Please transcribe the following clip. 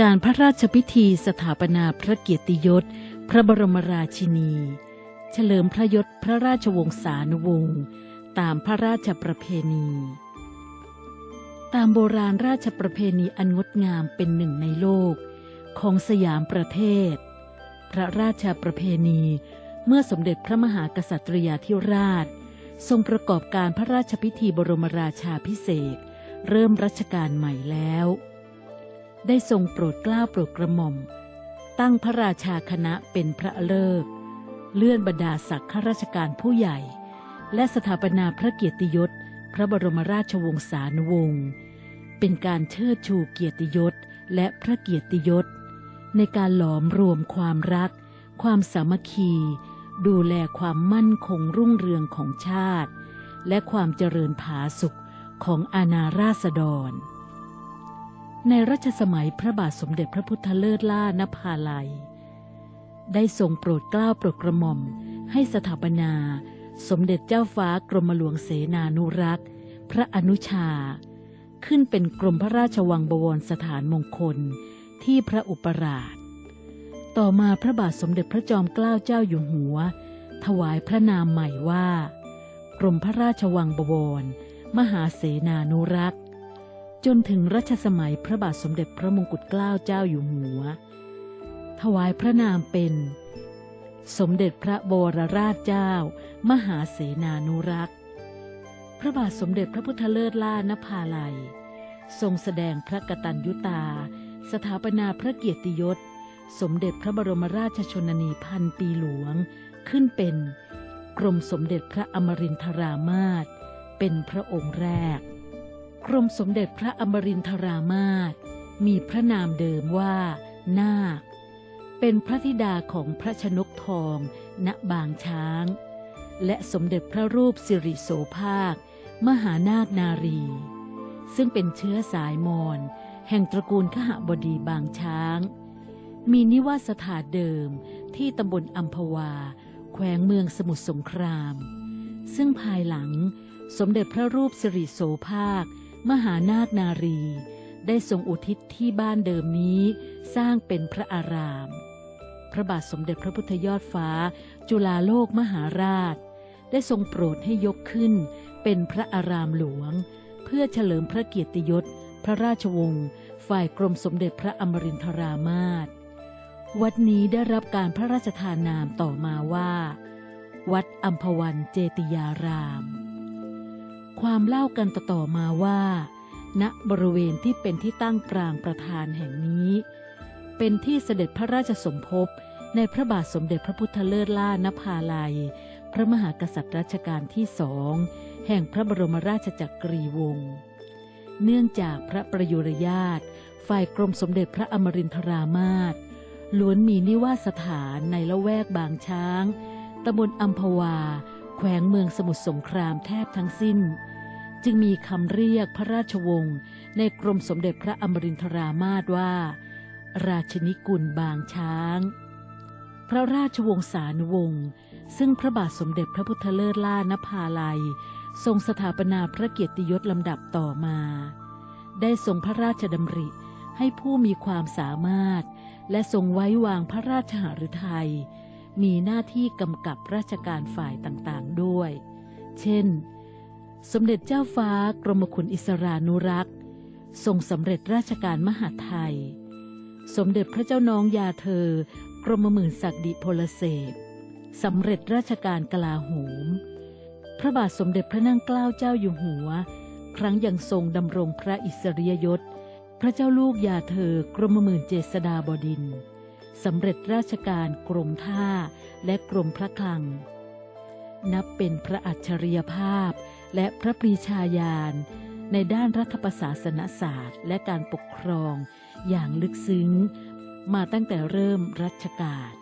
การพระราชพิธีสถาปนาพระเกียรติยศ พระบรมราชินี เฉลิมพระยศพระราชวงศานุวงศ์ตามพระราชประเพณี ตามโบราณราชประเพณีอันงดงามเป็นหนึ่งในโลก ของสยามประเทศ พระราชประเพณีเมื่อสมเด็จพระมหากษัตริยาธิราช ทรงประกอบการพระราชพิธีบรมราชาพิเศษ เริ่มรัชกาลใหม่แล้ว ได้ทรงโปรดกล้าโปรดกระหม่อม ตั้งพระราชาคณะเป็นพระเลิก เลื่อนบรรดาศักดิ์ข้าราชการผู้ใหญ่ และสถาปนาพระเกียรติยศ พระบรมราชวงศานุวงศ์เป็นการเชิดชูเกียรติยศและพระเกียรติยศ ในการหลอมรวมความรัก ความสามัคคี ดูแลความมั่นคงรุ่งเรืองของชาติ และความเจริญผาสุขของอาณาราษฎร ในรัชสมัยพระบาทสมเด็จพระพุทธเลิศล่านภาลัย ได้ทรงโปรดเกล้าโปรดกระหม่อม ให้สถาปนา สมเด็จเจ้าฟ้ากรมหลวงเสนานุรักษ์พระอนุชา ขึ้นเป็นกรมพระราชวังบวรสถานมงคลที่พระอุปราช ต่อมาพระบาทสมเด็จพระจอมเกล้าเจ้าอยู่หัว ถวายพระนามใหม่ว่า กรมพระราชวังบวร มหาเสนานุรักษ์ จนถึงรัชสมัยพระบาทสมเด็จพระมงกุฎเกล้าเจ้าอยู่หัว ถวายพระนามเป็น สมเด็จพระบวรราชเจ้า มหาเสนานุรักษ์ พระบาทสมเด็จพระพุทธเลิศล่านภาลัย ทรงแสดงพระกตัญญุตา สถาปนาพระเกียรติยศ สมเด็จพระบรมราชชนนีพันปีหลวง ขึ้นเป็นกรมสมเด็จพระอมรินทรามาศเป็นพระองค์แรก กรมสมเด็จพระอมรินทรามาศมีพระนามเดิมว่า นาค เป็นพระธิดาของพระชนกทอง ณบางช้าง และสมเด็จพระรูปสิริโสภาค มหานาคนารี ซึ่งเป็นเชื้อสายมอญแห่งตระกูลขหบดีบางช้าง มีนิวาสถานเดิมที่ตำบลอัมพวา แขวงเมืองสมุทรสงคราม ซึ่งภายหลังสมเด็จพระรูปสิริโสภาค มหานาคนารี ได้ทรงอุทิศที่บ้านเดิมนี้ สร้างเป็นพระอาราม พระบาทสมเด็จพระพุทธยอดฟ้า จุฬาโลกมหาราช ได้ทรงโปรดให้ยกขึ้น เป็นพระอารามหลวง เพื่อเฉลิมพระเกียรติยศ พระราชวงศ์ฝ่ายกรมสมเด็จพระอมรินทรามาศวัดนี้ได้รับการพระราชทานนามต่อมาว่า วัดอัมพวันเจติยาราม ความเล่ากันต่อๆมาว่า ณบริเวณที่เป็นที่ตั้งปรางประธานแห่งนี้ เป็นที่เสด็จพระราชสมภพในพระบาทสมเด็จพระพุทธเลิศล่านภาลัย พระมหากษัตริย์รัชกาลที่สอง แห่งพระบรมราชจักรีวงศ์ เนื่องจากพระประยุรญาตฝ่ายกรมสมเด็จพระอมรินทรามาศล้วนมีนิวาสถานในละแวกบางช้าง ตำบลอัมพวา แขวงเมืองสมุทรสงครามแทบทั้งสิ้น จึงมีคำเรียกพระราชวงศ์ในกรมสมเด็จพระอมรินทรามาศว่า ราชนิกุลบางช้าง พระราชวงศ์สานุวงศ์ซึ่งพระบาทสมเด็จพระพุทธเลิศล่านภาลัย ทรงสถาปนาพระเกียรติยศลำดับต่อมา ได้ทรงพระราชดำริให้ผู้มีความสามารถ และทรงไว้วางพระราชหฤทัยมีหน้าที่กำกับราชการฝ่ายต่างๆด้วย เช่น สมเด็จเจ้าฟ้ากรมขุนอิสรานุรักษ์ทรงสำเร็จราชการมหาไทย สมเด็จพระเจ้าน้องยาเธอ กรมหมื่นศักดิพลเสกสำเร็จราชการกลาโหม พระบาทสมเด็จพระนั่งเกล้าเจ้าอยู่หัว ครั้งยังทรงดำรงพระอิสริยยศ พระเจ้าลูกยาเธอกรมหมื่นเจษดาบดินสำเร็จราชการกรมท่าและกรมพระคลัง นับเป็นพระอัจฉริยภาพ และพระปรีชาญาณในด้านรัฐประศาสนศาสตร์ และการปกครอง อย่างลึกซึ้ง มาตั้งแต่เริ่มรัชกาล